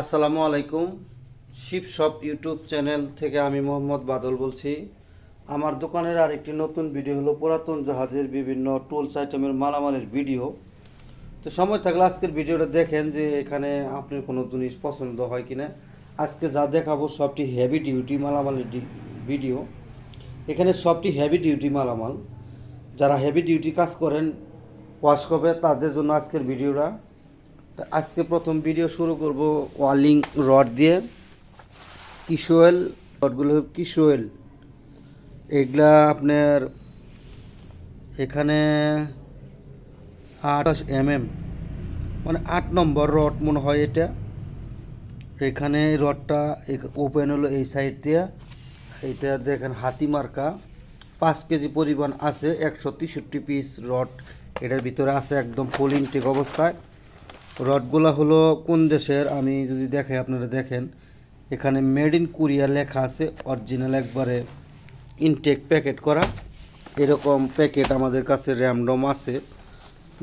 আসসালামু আলাইকুম। Sheep shop YouTube channel থেকে আমি মোহাম্মদ বাদল বলছি। আমার দোকানের আরেকটি নতুন ভিডিও হলো পুরাতন জাহাজের বিভিন্ন টুলস আইটেমের মালামালের ভিডিও। তো সময় থাকলে আজকের ভিডিওটা দেখেন যে এখানে আপনার কোনো জিনিস পছন্দ হয় কিনা। আজকে যা দেখাবো সবটি হেভি ডিউটি মালামালের ভিডিও। এখানে সবটি হেভি ডিউটি মালামাল। যারা হেভি ডিউটি কাজ করেন, ওয়াশ করবে, তাদের জন্য আজকের ভিডিওটা আজকে প্রথম ভিডিও শুরু করব ওয়ালিং রড দিয়ে। কিশোয়েল রডগুলো কিশোয়েল এগুলা আপনার এখানে আঠাশ এম এম মানে আট নম্বর রড মনে হয় এটা। এখানে রডটা ওপেন হলো এই সাইড দিয়ে। এটা দেখেন হাতি মার্কা। পাঁচ কেজি পরিমাণ আছে, একশো তেষট্টি পিস রড এটার ভিতরে আছে একদম ফুল ইনটেক অবস্থায়। রডগুলা হলো কোন দেশের? আমি যদি দেখাই আপনারা দেখেন, এখানে মেড ইন কোরিয়া লেখা আছে অরিজিনাল একবারে ইনটেক প্যাকেট করা। এরকম প্যাকেট আমাদের কাছে র্যামডম আছে।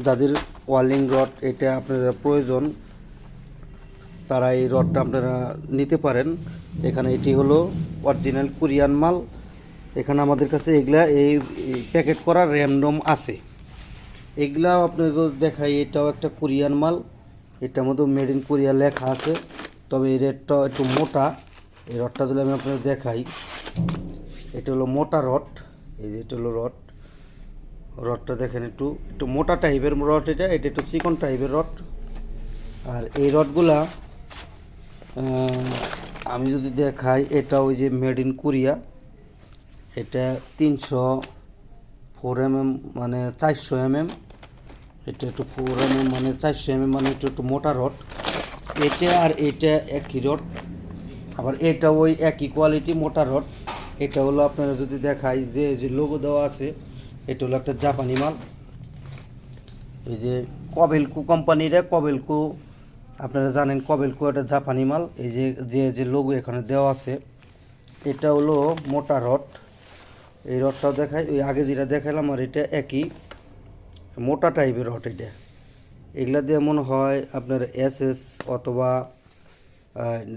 যাদের ওয়ালিং রড এটা আপনারা প্রয়োজন, তারা এই রডটা আপনারা নিতে পারেন। এখানে এটি হলো অরিজিনাল কোরিয়ান মাল। এখানে আমাদের কাছে এগুলা, এই প্যাকেট করা র্যান্ডম আছে। এগুলাও আপনাকে দেখাই, এটাও একটা কোরিয়ান মাল। এটার মধ্যে মেড ইন কোরিয়া লেখা আছে। তবে এই রেটটা একটু মোটা। এই রডটা যদি আমি আপনাদের দেখাই, এটা হলো মোটা রড। এই যে এটা হলো রড। রডটা দেখেন একটু একটু মোটা টাইপের রড এটা এটা একটু চিকন টাইপের রড। আর এই রডগুলা আমি যদি দেখাই, এটা ওই যে মেড ইন কোরিয়া এটা তিনশো ফোর এম এম মানে চারশো এম এম এটা একটু এম মানে চারশো এম মানে একটু একটু মোটা রড এটা আর এটা একই রড আবার এটা ওই একই কোয়ালিটি মোটা রড এটা হলো আপনারা যদি দেখাই যে যে লোগো দেওয়া আছে, এটা হলো একটা জাপানি মাল। এই যে কবেলকু কোম্পানির কবেলকু আপনারা জানেন কবেলকু একটা জাপানি মাল। এই যে যে যে লোগো এখানে দেওয়া আছে, এটা হলো মোটা রড এই রডটাও দেখাই, ওই আগে যেটা দেখালাম আর এটা একই। মোটা টাইপের রড এটা। এগুলা দিয়ে মনে হয় আপনার এস এস অথবা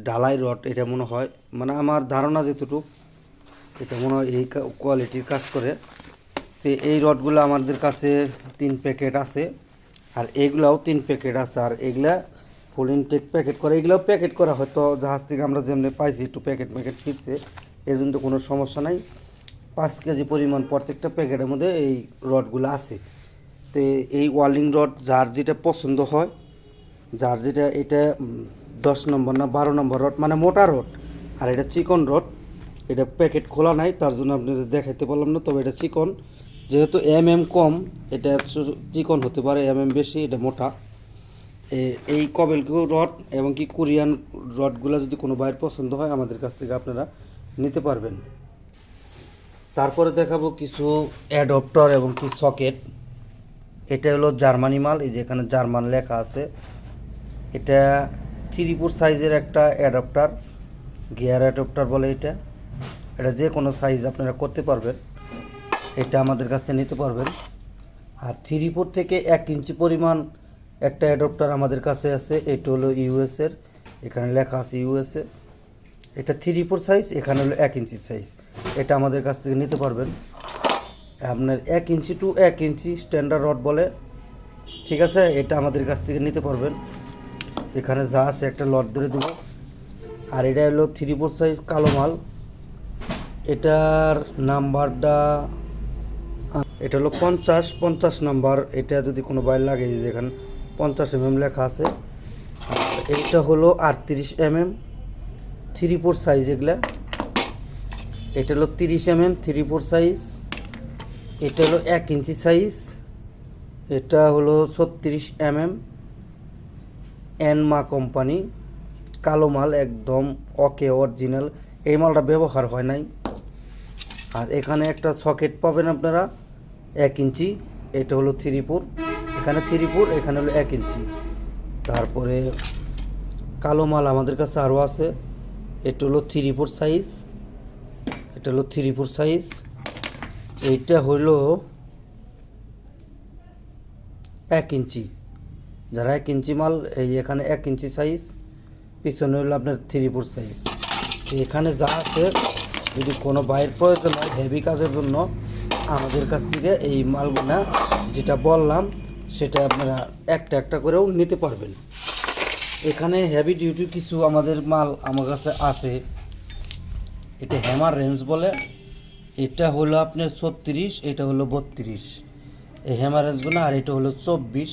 ঢালাই রড এটা মনে হয়। মানে আমার ধারণা যেটুকু এটা মনে হয় এই কোয়ালিটির কাজ করে। তো এই রডগুলো আমাদের কাছে তিন প্যাকেট আছে, আর এগুলাও তিন প্যাকেট আছে। আর এগুলা ফুল ইনটেক প্যাকেট করে। এগুলাও প্যাকেট করা হয়তো জাহাজ থেকে আমরা যেমনি পাইছি, একটু প্যাকেট প্যাকেট ছিটছে। এই জন্য কোনো সমস্যা নাই। পাঁচ কেজি পরিমাণ প্রত্যেকটা প্যাকেটের মধ্যে এই রডগুলো আছে। তো এই ওয়ালিং রড যার যেটা পছন্দ হয়, যার যেটা এটা দশ নম্বর না বারো নম্বর রড মানে মোটা রড, আর এটা চিকন রড, এটা প্যাকেট খোলা নাই, তার জন্য আপনাদের দেখাইতে পারলাম না, তবে এটা চিকন। যেহেতু এম এম কম, এটা চিকন হতে পারে এম এম বেশি, এটা মোটা। এই কবেলকু রড এবং কি কোরিয়ান রডগুলো যদি কোনো বাইর পছন্দ হয়, আমাদের কাছ থেকে আপনারা নিতে পারবেন। তারপরে দেখাবো কিছু অ্যাডপ্টার এবং কি সকেট। এটা হলো জার্মানি মাল, এই যে এখানে জার্মান লেখা আছে। এটা থ্রি ফোর সাইজের একটা অ্যাডাপ্টার, গিয়ার অ্যাডাপ্টার বলে এটা। এটা যে কোনো সাইজ আপনারা করতে পারবেন, এটা আমাদের কাছ নিতে পারবেন। আর থ্রি ফোর থেকে এক ইঞ্চি পরিমাণ একটা অ্যাডাপ্টার আমাদের কাছে আছে, এটা হলো ইউএসের, এখানে লেখা আছে ইউএসএ এটা থ্রি ফোর সাইজ, এখানে হলো এক ইঞ্চি সাইজ, এটা আমাদের কাছ থেকে নিতে পারবেন। আপনার এক ইঞ্চি টু এক ইঞ্চি স্ট্যান্ডার্ড রড বলে। ঠিক আছে? এটা আমাদের কাছ থেকে নিতে পারবেন। এখানে যা আছে একটা লট ধরে দেবো। আর এটা হলো থ্রি ফোর সাইজ কালো মাল। এটার নাম্বারটা এটা হলো পঞ্চাশ পঞ্চাশ নাম্বার এটা যদি কোনো বাইর লাগে, এই যে দেখেন, পঞ্চাশ এম এম লেখা আছে। এইটা হলো আটত্রিশ M M three four size এগুলা। এটা হলো তিরিশ M M three four size এটা হলো এক ইঞ্চি সাইজ এটা হলো ছত্রিশ এম এম এনমা কোম্পানি, কালো মাল একদম ওকে অরিজিনাল এই মালটা ব্যবহার হয় নাই। আর এখানে একটা সকেট পাবেন আপনারা, এক ইঞ্চি, এটা হলো থ্রি ফোর এখানে থ্রি ফোর এখানে হলো এক ইঞ্চি। তারপরে কালো মাল আমাদের কাছে আরও আছে, এটা হলো থ্রি ফোর সাইজ এটা হলো থ্রি ফোর সাইজ এইটা হলো এক ইঞ্চি। যারা এক ইঞ্চি মাল, এই এখানে এক ইঞ্চি সাইজ পিছনে হলো আপনার থ্রি ফোর সাইজ এখানে যা আছে, যদি কোনো বাইরের প্রয়োজন হয় হেভি কাজের জন্য, আমাদের কাছ থেকে এই মালগুলা যেটা বললাম, সেটা আপনারা একটা একটা করেও নিতে পারবেন। এখানে হেভি ডিউটি কিছু আমাদের মাল আমার কাছে আছে। এটা হ্যামার রেঞ্জ বলে। এটা হলো আপনার ছত্রিশ, এটা হলো বত্রিশ। এই হ্যামার রেঞ্জগুলো আর এটা হলো চব্বিশ।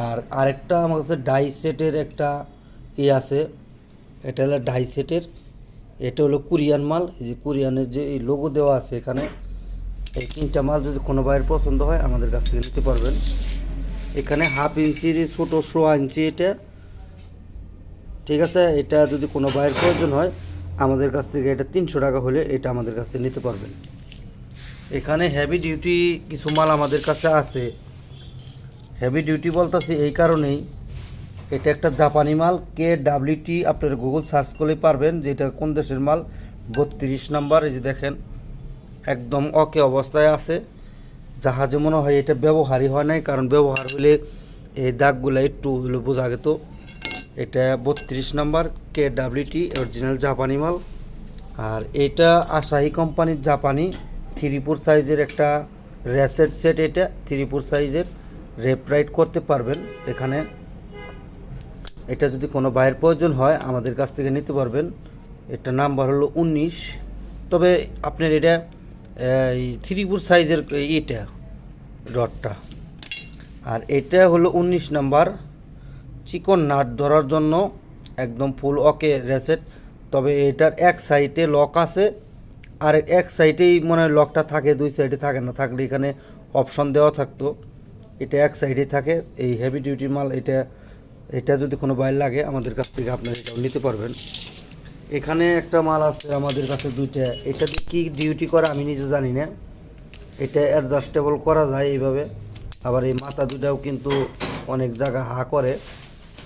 আর আরেকটা আমার কাছে ডাই সেটের একটা ই আছে, এটা হলো ডাই সেটের এটা হলো কোরিয়ান মাল যে কোরিয়ানের যে এই লোগো দেওয়া আছে এখানে, এই তিনটা মাল যদি কোনো বাইরের পছন্দ হয়, আমাদের কাছ থেকে নিতে পারবেন। এখানে হাফ ইঞ্চির ছোটো সোয়া ইঞ্চি এটা। ঠিক আছে, এটা যদি কোনো বাইরের প্রয়োজন হয় আমাদের কাছ থেকে এটা তিনশো টাকা হলে এটা আমাদের কাছ থেকে নিতে পারবেন। এখানে হেভি ডিউটি কিছু মাল আমাদের কাছে আছে। হেভি ডিউটি বলতেছি এই কারণেই এটা একটা জাপানি মাল কে ডাব্লিউটি আপনার গুগল সার্চ করলেই পারবেন যে এটা কোন দেশের মাল। বত্রিশ নাম্বার, এই যে দেখেন, একদম অকে অবস্থায় আছে। জাহাজে মনে হয় এটা ব্যবহারই হয় নাই, কারণ ব্যবহার হলে এই দাগগুলো একটু হলো বোঝা যেত এটা বত্রিশ নাম্বার কে ডাব্লিউটি অরিজিনাল জাপানি মাল। আর এটা আসাহি কোম্পানির জাপানি থ্রিপুর সাইজের একটা র্যাসেট সেট এটা থ্রিপুর সাইজের রেপ রাইড করতে পারবেন এখানে। এটা যদি কোনো বাইরের প্রয়োজন হয়, আমাদের কাছ থেকে নিতে পারবেন। এটা নাম্বার হলো উনিশ। তবে আপনার এটা এই থ্রি সাইজের এটা রডটা আর এটা হলো উনিশ নাম্বার চিকন নাট ধরার জন্য একদম ফুল ওকে রেসেট। তবে এটার এক সাইডে লক আছে, আর এক সাইডেই মনে হয় লকটা থাকে, দুই সাইডে থাকে না, থাকলে এখানে অপশন দেওয়া থাকতো। এটা এক সাইডে থাকে, এই হেভি ডিউটি মাল, এটা এটা যদি কোনো বাইর লাগে, আমাদের কাছ থেকে আপনারা এটাও নিতে পারবেন। এখানে একটা মাল আছে আমাদের কাছে দুইটা। এটা কী ডিউটি করে আমি নিজে জানি না। এটা অ্যাডজাস্টেবল করা যায় এইভাবে, আবার এই মাথা দুটাও কিন্তু অনেক জায়গা হা করে।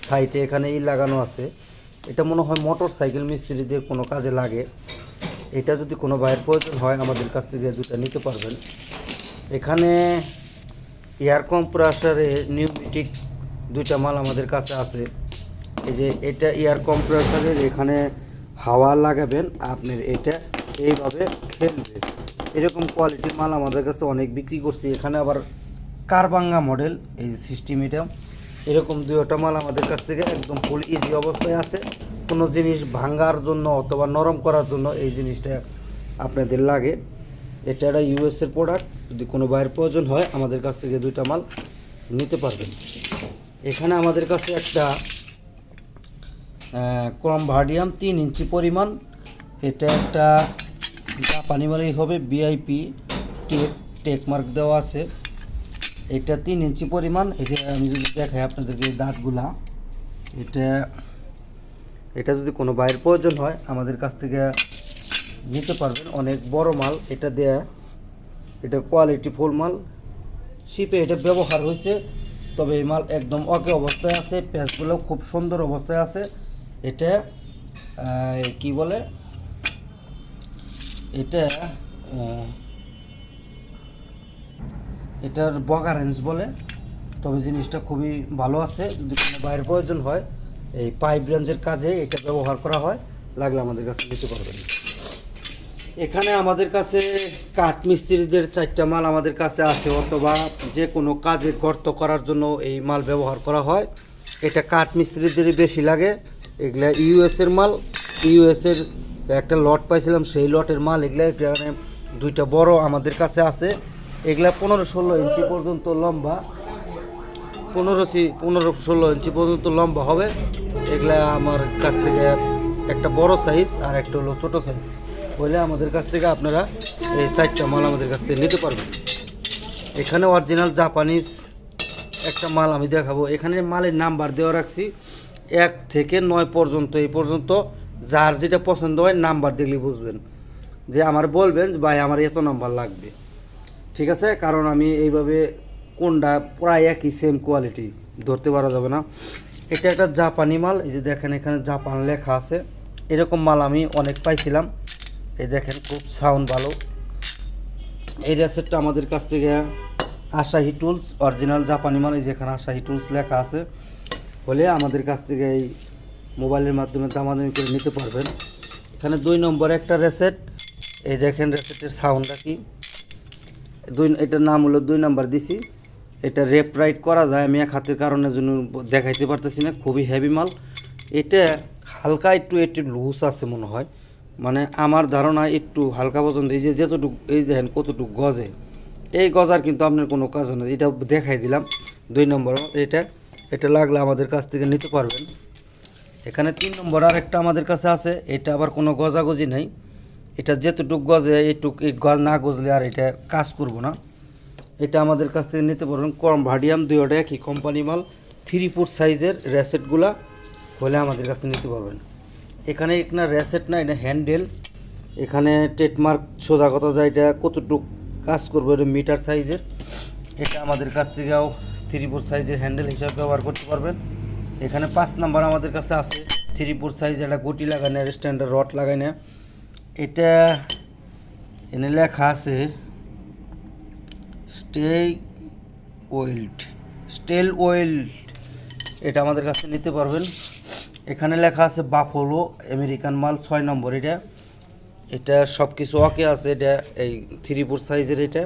সাইডে এখানে ই লাগানো আছে। এটা মনে হয় মোটর সাইকেল মিস্ত্রিদের কোনো কাজে লাগে। এটা যদি কোনো বাইরের প্রয়োজন হয়, আমাদের কাছ থেকে দুটা নিতে পারবেন। এখানে এয়ার কম্প্রেসারে নিউমেটিক দুইটা মাল আমাদের কাছে আছে। এই যে এটা এয়ার কম্প্রেসারের এখানে হাওয়া লাগাবেন আপনার এটা এইভাবে খেলবে। এরকম কোয়ালিটির মাল আমাদের কাছে অনেক বিক্রি করছি। এখানে আবার কারবাঙ্গা মডেল, এই সিস্টেম এটা। এরকম দুইটা মাল আমাদের কাছ থেকে একদম ফুল ইজি অবস্থায় আছে। কোনো জিনিস ভাঙার জন্য অথবা নরম করার জন্য এই জিনিসটা আপনাদের লাগে। এটা একটা ইউএসের প্রোডাক্ট যদি কোনো বাইরের প্রয়োজন হয়, আমাদের কাছ থেকে দুইটা মাল নিতে পারবেন। এখানে আমাদের কাছে একটা কম ভার্ডিয়াম তিন ইঞ্চি পরিমাণ। এটা একটা জাপানি মালই হবে বিআইপি টেক টেক মার্ক দেওয়া আছে। এটা তিন ইঞ্চি পরিমাণ। এটা আমি যদি দেখাই আপনাদেরকে দাঁতগুলা, এটা এটা যদি কোনো বাইরের প্রয়োজন হয়, আমাদের কাছ থেকে নিতে পারবেন। অনেক বড় মাল, এটা দেয়া, এটা কোয়ালিটি ফুল মাল। শিপে এটা ব্যবহার হয়েছে, তবে এই মাল একদম অকে অবস্থায় আছে, প্যাচগুলো খুব সুন্দর অবস্থায় আছে। এটা কি বলে? এটা এটার বগা রেঞ্জ বলে। তবে জিনিসটা খুবই ভালো আছে। যদি কোনো বাইরের প্রয়োজন হয়, এই পাইপ রেঞ্জের কাজে এটা ব্যবহার করা হয়। লাগলে আমাদের কাছে নিতে পারবেন। এখানে আমাদের কাছে কাঠ মিস্ত্রিদের চারটা মাল আমাদের কাছে আছে, অথবা যে কোনো কাজে গর্ত করার জন্য এই মাল ব্যবহার করা হয়। এটা কাঠ মিস্ত্রিদেরই বেশি লাগে। এগুলা ইউএসের মাল। ইউএসের একটা লট পাইছিলাম, সেই লটের মাল এগুলা এখানে দুইটা বড় আমাদের কাছে আছে। এগুলা পনেরো ষোলো ইঞ্চি পর্যন্ত লম্বা। পনেরো পনেরো ষোলো ইঞ্চি পর্যন্ত লম্বা হবে। এগুলা আমার কাছ থেকে একটা বড় সাইজ আর একটা হলো ছোটো সাইজ বলে আমাদের কাছ থেকে আপনারা এই চারটা মাল আমাদের কাছ থেকে নিতে পারবেন। এখানে অরিজিনাল জাপানিজ একটা মাল আমি দেখাবো। এখানে মালের নাম্বার দেওয়া রাখছি। এক থেকে নয় পর্যন্ত, এই পর্যন্ত যার যেটা পছন্দ হয় নাম্বার দেখলে বুঝবেন। যে আমার বলবেন ভাই, আমার এত নাম্বার লাগবে। ঠিক আছে? কারণ আমি এইভাবে কোনটা প্রায় একই সেম কোয়ালিটি ধরতে পারা যাবে না। এটা একটা জাপানি মাল, এই যে দেখেন এখানে জাপান লেখা আছে। এরকম মাল আমি অনেক পাইছিলাম। এই দেখেন খুব সাউন্ড ভালো। এই রেসেটটা আমাদের কাছ থেকে আশাহি টুলস অরিজিনাল জাপানি মাল, এই যেখানে আশাহি টুলস লেখা আছে। বলে আমাদের কাছ থেকে এই মোবাইলের মাধ্যমে দামাদামি করে নিতে পারবেন। এখানে দুই নম্বর একটা রেসেট এই দেখেন রেসেটের সাউন্ডটা কি? দুই এটার নাম হলো দুই নাম্বার দিছি। এটা রেপ রাইড করা যায়, আমি এক হাতের কারণে জন্য দেখাইতে পারতেছি না, খুবই হেভি মাল। এটা হালকা একটু একটু লুজ আছে মনে হয়। মানে আমার ধারণা একটু হালকা পর্যন্ত, এই যে যতটুকু, এই দেখেন কতটুকু গজে। এই গজার কিন্তু আপনার কোনো কাজ নেই এটা দেখাই দিলাম দুই নম্বর। এটা এটা লাগলে আমাদের কাছ থেকে নিতে পারবেন। এখানে তিন নম্বর আর একটা আমাদের কাছে আছে, এটা আবার কোনো গজাগজি নেই। এটা যেতটুক গজে, এইটুক এই গজ না গজলে আর এটা কাজ করব না। এটা আমাদের কাছ থেকে নিতে পারবেন কম ভাডিয়াম দুইটা একই কোম্পানি মাল থ্রি ফুট সাইজের র্যাসেটগুলা হলে আমাদের কাছ নিতে পারবেন। এখানে একটা র্যাসেট না, এটা হ্যান্ডেল এখানে টেটমার্ক সোজা কথা যায়, এটা কতটুক কাজ করবে, এটা মিটার সাইজের এটা আমাদের কাছ থেকেও থ্রি ফোর সাইজের হ্যান্ডেল হিসাবে ব্যবহার করতে পারবেন। এখানে পাঁচ নাম্বার আমাদের কাছে আছে থ্রি ফোর সাইজ একটা গুটি লাগানো স্ট্যান্ডার্ড রড লাগাই না এটা এনে লেখা আছে স্টে ওয়েল্ড। স্টেল ওয়েল্ড, এটা আমাদের কাছে নিতে পারবেন। এখানে লেখা আছে বাফলো, আমেরিকান মাল ছয় নম্বর এটা। এটা সব কিছু ওকে আছে, এটা এই থ্রি ফোর সাইজের এটা।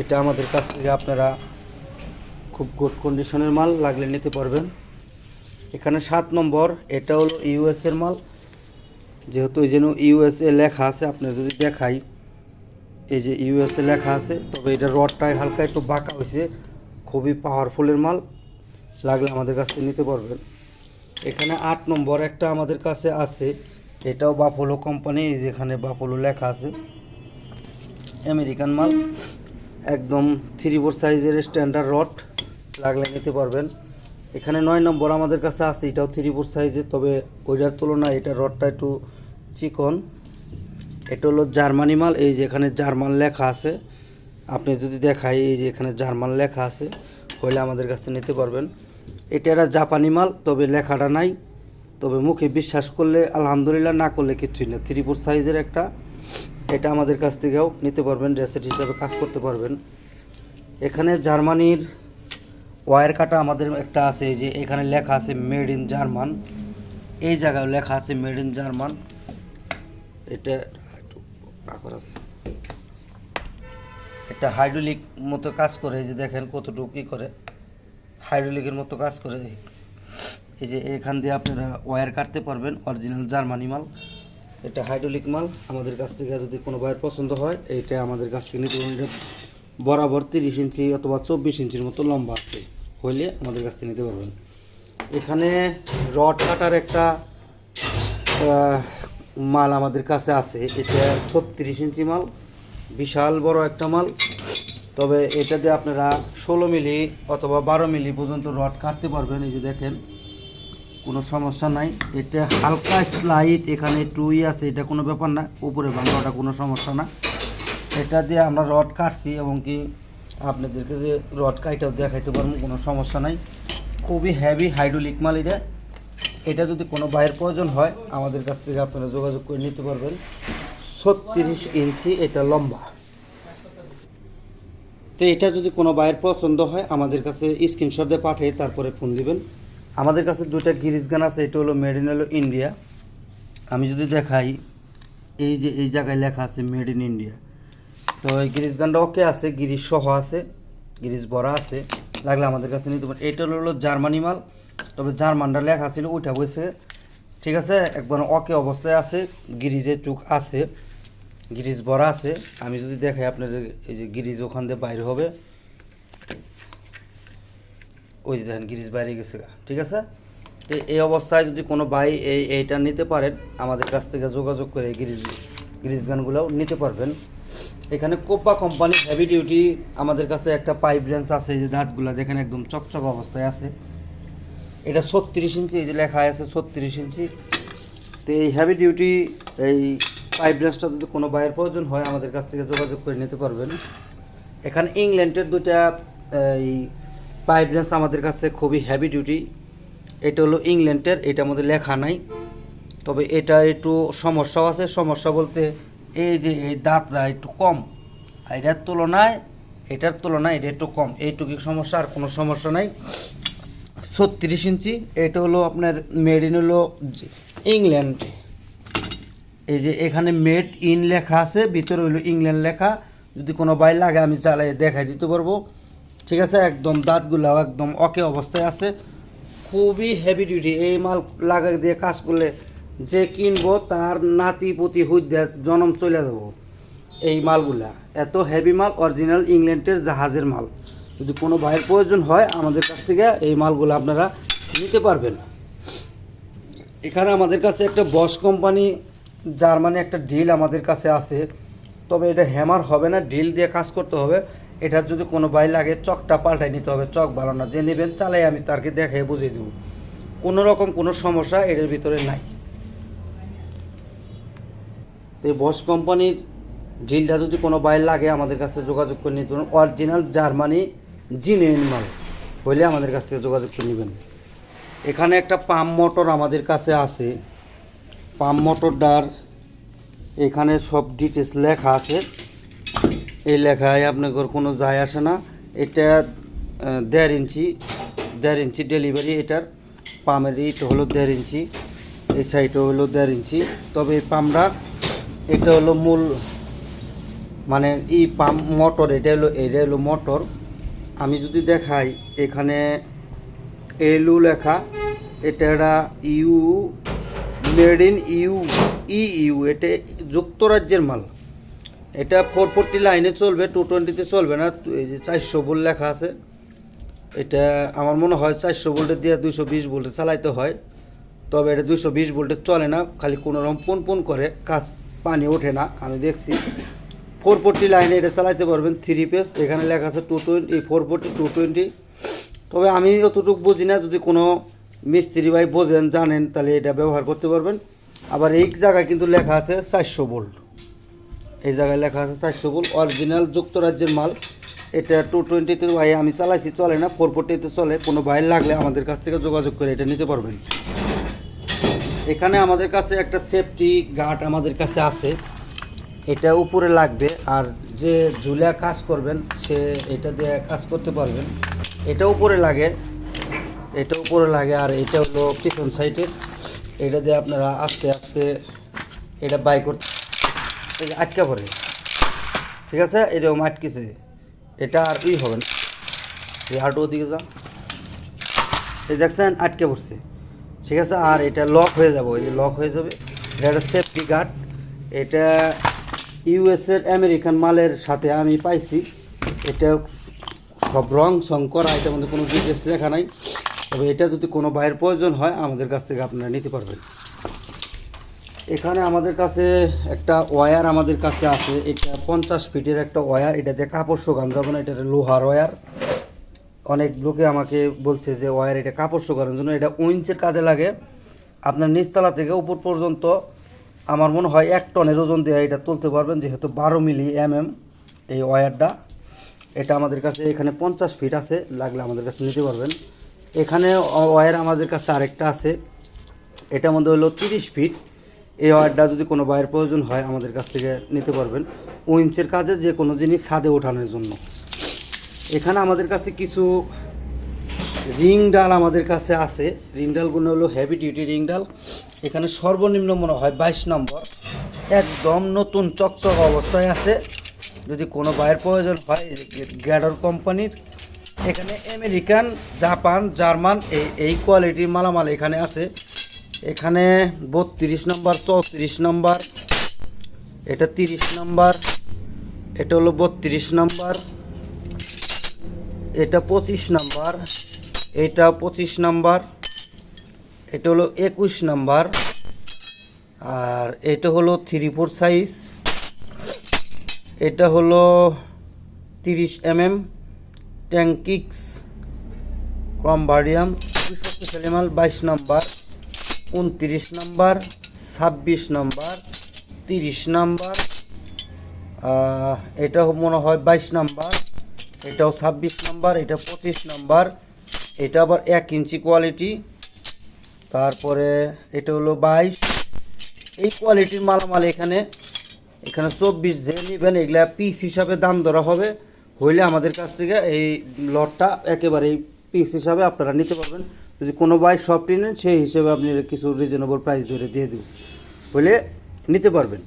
এটা আমাদের কাছ থেকে আপনারা খুব গুড কন্ডিশনের মাল লাগলে নিতে পারবেন। এখানে সাত নম্বর, এটা হলো ইউএসের মাল। যেহেতু এই যেন ইউএসএ লেখা আছে আপনার যদি দেখাই, এই যে ইউএসএ লেখা আছে, তবে এটা রডটায় হালকা একটু বাঁকা হয়েছে, খুবই পাওয়ারফুলের মাল, লাগলে আমাদের কাছ থেকে নিতে পারবেন। এখানে আট নম্বর একটা আমাদের কাছে আছে, এটাও বাফলো কোম্পানি যেখানে বাফলো লেখা আছে। আমেরিকান মাল, একদম থ্রি ফোর সাইজের স্ট্যান্ডার্ড রড লাগলে নিতে পারবেন। এখানে নয় নম্বর আমাদের কাছে আছে, এটাও থ্রি ফোর সাইজের তবে ওইটার তুলনায় এটা রডটা একটু চিকন। এটা হলো জার্মানি মাল, এই যে এখানে জার্মান লেখা আছে। আপনি যদি দেখাই, এই যে এখানে জার্মান লেখা আছে, হইলে আমাদের কাছ নিতে পারবেন। এটা একটা জাপানি মাল, তবে লেখাটা নাই। তবে মুখে বিশ্বাস করলে, আলহামদুলিল্লাহ না করলে কিছুই না। থ্রি ফোর সাইজের একটা, এটা আমাদের কাছ থেকেও নিতে পারবেন রেসেট হিসাবে কাজ করতে পারবেন। এখানে জার্মানির ওয়ার কাটা আমাদের একটা আছে যে এখানে লেখা আছে মেড ইন জার্মান। এই জায়গায় লেখা আছে মেড ইন জার্মান। এটা আছে। এটা হাইড্রোলিক মতো কাজ করে যে দেখেন কতটুকু কী করে। হাইড্রোলিকের মতো কাজ করে। এই যে এখান দিয়ে আপনারা ওয়্যার কাটতে পারবেন, অরিজিনাল জার্মানি মাল। এটা হাইড্রোলিক মাল। আমাদের কাছ থেকে যদি কোনো ভাইয়ের পছন্দ হয়, এইটা আমাদের কাছ থেকে নিতে বরাবর তিরিশ ইঞ্চি অথবা চব্বিশ ইঞ্চির মতো লম্বা আছে। হইলে আমাদের কাছ থেকে নিতে পারবেন। এখানে রড কাটার একটা মাল আমাদের কাছে আছে। এটা ছত্রিশ ইঞ্চি মাল, বিশাল বড় একটা মাল। তবে এটাতে আপনারা ষোলো মিলি অথবা বারো মিলি পর্যন্ত রড কাটতে পারবেন। এই যে দেখেন, কোনো সমস্যা নাই। এটা হালকা স্লাইড, এখানে টুই আছে, এটা কোনো ব্যাপার না। উপরে ভাঙাটা কোনো সমস্যা না। এটা দিয়ে আমরা রড কাটছি এবং কি আপনাদেরকে যে রড কাইটাও দেখাইতে পারব, কোনো সমস্যা নাই। খুবই হেভি হাইড্রোলিক মাল এটা। এটা যদি কোনো বাইরের প্রয়োজন হয়, আমাদের কাছ থেকে আপনারা যোগাযোগ করে নিতে পারবেন। ছত্রিশ ইঞ্চি এটা লম্বা। তো এটা যদি কোনো বাইরের পছন্দ হয়, আমাদের কাছে স্ক্রিনশট দিয়ে পাঠিয়ে তারপরে ফোন দিবেন। আমাদের কাছে দুইটা গিরিজ গান আছে, এটা হলো মেড ইন ইন্ডিয়া আমি যদি দেখাই, এই যে এই জায়গায় লেখা আছে মেড ইন ইন্ডিয়া তো এই গিরিজ গানটা ওকে আছে? গিরিজ সহ আছে গিরিজ ভরা আছে। লাগলে আমাদের কাছে নিতে পারেন। এটা হলো জার্মানি মাল। তবে জার্মানটা লেখা ছিল ওইটা বসে ঠিক আছে? একবার ওকে অবস্থায় আছে গিরিজের চুক আছে গিরিজ ভরা আছে। আমি যদি দেখাই আপনাদের, এই যে গিরিজ ওখান দিয়ে বাইরে হবে। ওই যে দেখেন গিরিজ বাইরে গেছে ঠিক আছে? তো এই অবস্থায় যদি কোনো ভাই এই, এইটা নিতে পারেন, আমাদের কাছ থেকে যোগাযোগ করে গিরিজ গিরিজ গানগুলোও নিতে পারবেন। এখানে কোপা কোম্পানি হেভি ডিউটি আমাদের কাছে একটা পাইপ রেঞ্চ আছে, এই যে দাঁতগুলো দেখেন একদম চকচক অবস্থায় আছে। এটা ছত্রিশ ইঞ্চি, এই যে লেখা আছে ছত্রিশ ইঞ্চি। তো এই হেভি ডিউটি এই পাইপ রেঞ্চটা যদি কোনো বাইরের প্রয়োজন হয়, আমাদের কাছ থেকে যোগাযোগ করে নিতে পারবেন। এখানে ইংল্যান্ডের দুটা এই পাইপ রেঞ্চ আমাদের কাছে খুবই হেভি ডিউটি এটা হলো ইংল্যান্ডের এটার মধ্যে লেখা নাই। তবে এটা একটু সমস্যাও আছে। সমস্যা বলতে এই যে এই দাঁতটা একটু কম এটার তুলনায় এটার তুলনায় এটা একটু কম। এইটুকু সমস্যা, আর কোনো সমস্যা নাই। ছত্রিশ ইঞ্চি, এটা হলো আপনার মেড ইন হলো ইংল্যান্ড এই যে এখানে মেড ইন লেখা আছে, ভিতরে হলো ইংল্যান্ড লেখা। যদি কোনো বাই লাগে, আমি চালাই দেখাই দিতে পারব। ঠিক আছে? একদম দাঁতগুলো একদম অকে অবস্থায় আছে। খুবই হেভি ডিউটি এই মাল লাগা দিয়ে কাজ করলে যে কিনবো তার নাতি পুতি হুদ্যা জনম চলে যাব এই মালগুলা। এত হেভি মাল অরিজিনাল ইংল্যান্ডের জাহাজের মাল। যদি কোনো ভাইয়ের প্রয়োজন হয়, আমাদের কাছ থেকে এই মালগুলো আপনারা নিতে পারবেন। এখানে আমাদের কাছে একটা বস কোম্পানি জার্মানি একটা ডিল আমাদের কাছে আছে। তবে এটা হ্যামার হবে না ডিল দিয়ে কাজ করতে হবে। এটার যদি কোনো বাই লাগে, চকটা পাল্টাই নিতে হবে, চক ভালো না যে নেবেন চালাই আমি তারকে দেখে বুঝিয়ে দেবো। কোনো রকম কোনো সমস্যা এটার ভিতরে নাই। তো এই বস কোম্পানির ডিলটা যদি কোনো বাইর লাগে, আমাদের কাছ থেকে যোগাযোগ করে নিতে পারেন। অরিজিনাল জার্মানি জিনুইন মাল হইলে আমাদের কাছ থেকে যোগাযোগ করে নেবেন। এখানে একটা পাম্প মোটর আমাদের কাছে আছে। পাম্প মোটরটার এখানে সব ডিটেলস লেখা আছে। এই লেখায় আপনার কোনো যায় আসে না। এটা দেড় ইঞ্চি দেড় ইঞ্চি ডেলিভারি এটার। পামের ইট হলো দেড় ইঞ্চি, এই সাইডও হলো দেড় ইঞ্চি। তবে এই পাম্পটা এটা হলো মূল মানে এই পাম্প মোটর, এটা হলো এটা হলো মোটর। আমি যদি দেখাই, এখানে এলু লেখা, এটা U, made in U, E U, এটা যুক্তরাজ্যের মাল। এটা ফোর ফোরটি লাইনে চলবে টু টোয়েন্টিতে চলবে না, এই যে চারশো বোল্ট লেখা আছে। এটা আমার মনে হয় চারশো ভোল্টের দিয়ে দুইশো বিশ বোল্টে চালাইতে হয়। তবে এটা দুইশো বিশ বোল্টে চলে না, খালি কোনো রকম পুন পুন করে কাজ। পানি ওঠে না। আমি দেখছি ফোর ফোরটি লাইনে এটা চালাইতে পারবেন থ্রি পেজ এখানে লেখা আছে two twenty four forty two twenty তবে আমি যতটুকু বুঝি না, যদি কোনো মিস্ত্রি ভাই বোঝেন, জানেন, তাহলে এটা ব্যবহার করতে পারবেন। আবার এই জায়গায় কিন্তু লেখা আছে চারশো ভোল্ট। এই জায়গায় লেখা আছে চারশো ভোল্ট অরিজিনাল যুক্তরাজ্যের মাল। এটা টু টোয়েন্টিতে ভাই আমি চালাইছি, চলে না ফোর ফোরটিতে চলে। কোনো ভাই লাগলে আমাদের কাছ থেকে যোগাযোগ করে এটা নিতে পারবেন। এখানে আমাদের কাছে একটা সেফটি গার্ড আমাদের কাছে আছে। এটা উপরে লাগবে, আর যে ঝুলা কাজ করবেন, সে এটা দিয়ে কাজ করতে পারবেন। এটা উপরে লাগে, এটা উপরে লাগে, আর এটা হলো পিছন সাইডের এটা দিয়ে আপনারা আস্তে আস্তে এটা বাই করতে আটকা পড়ে। ঠিক আছে? এরকম আটকেছে। এটা আর ই হবে না। এই হাঁটু ওদিকে যা এই দেখছেন, আটকে পড়ছে। ঠিক আছে, আর এটা লক হয়ে যাবে এই যে লক হয়ে যাবে। এটা একটা সেফটি গার্ড এটা ইউএসের আমেরিকান মালের সাথে আমি পাইছি। এটা সব রং সং করা, এটার মধ্যে কোনো ডিটেলস লেখা নাই। তবে এটা যদি কোনো বাইরের প্রয়োজন হয়, আমাদের কাছ থেকে আপনারা নিতে পারবেন। এখানে আমাদের কাছে একটা ওয়্যার আমাদের কাছে আছে। এটা পঞ্চাশ ফিটের একটা ওয়্যার এটাতে কাপড় শোকান যাবে না এটা লোহার ওয়্যার অনেক লোকে আমাকে বলছে যে ওয়্যার এটা কাপড় শোকানোর জন্য এটা উইঞ্চের কাজে লাগে। আপনার নিচতলা থেকে উপর পর্যন্ত আমার মনে হয় এক টনের ওজন দিয়ে এটা তুলতে পারবেন, যেহেতু বারো মিলি এম এম এই ওয়্যারটা এটা আমাদের কাছে এখানে পঞ্চাশ ফিট আছে, লাগলে আমাদের কাছে নিতে পারবেন। এখানে ওয়্যার আমাদের কাছে আরেকটা আছে এটা মধ্যে হলো তিরিশ ফিট। এই ওয়্যারটা যদি কোনো বাইরের প্রয়োজন হয়, আমাদের কাছ থেকে নিতে পারবেন। উইঞ্চের কাজে যে কোনো জিনিস ছাদে ওঠানোর জন্য। এখানে আমাদের কাছে কিছু রিং ডাল আমাদের কাছে আছে। রিং ডালগুলো হলো হেভি ডিউটি রিং ডাল। এখানে সর্বনিম্ন মনে হয় বাইশ নম্বর। একদম নতুন চকচক অবস্থায় আছে। যদি কোনো বাইরের প্রয়োজন হয় গ্যাডর কোম্পানির। এখানে আমেরিকান, জাপান, জার্মান, এই এই কোয়ালিটির মালামাল এখানে আছে। এখানে বত্রিশ নম্বর, চৌত্রিশ নম্বর। এটা তিরিশ নম্বর। এটা হলো বত্রিশ নম্বর। এটা পঁচিশ নাম্বার, এটা পঁচিশ নাম্বার, এটা হলো একুশ নাম্বার, আর এটা হলো থ্রি ফোর সাইজ এটা হলো তিরিশ এম এম ট্যাঙ্কিক্স কম্বারিয়াম শক্তিশালী মাল বাইশ নাম্বার, উনত্রিশ নাম্বার, ছাব্বিশ নাম্বার, তিরিশ নাম্বার এটা মনে হয় বাইশ নাম্বার। এটাও ছাব্বিশ নাম্বার, এটা পঁচিশ নাম্বার, এটা আবার এক ইঞ্চি কোয়ালিটি তারপরে এটা হলো বাইশ। এই কোয়ালিটির মালামাল এখানে এখানে চব্বিশ যে নেবেন, এগুলা পিস হিসাবে দাম ধরা হবে। হইলে আমাদের কাছ থেকে এই লটটা একেবারেই পিস হিসাবে আপনারা নিতে পারবেন। যদি কোনো ভাই সব নেন সেই হিসেবে আপনি কিছু রিজনেবল প্রাইস ধরে দিয়ে দেবেন। বলে নিতে পারবেন।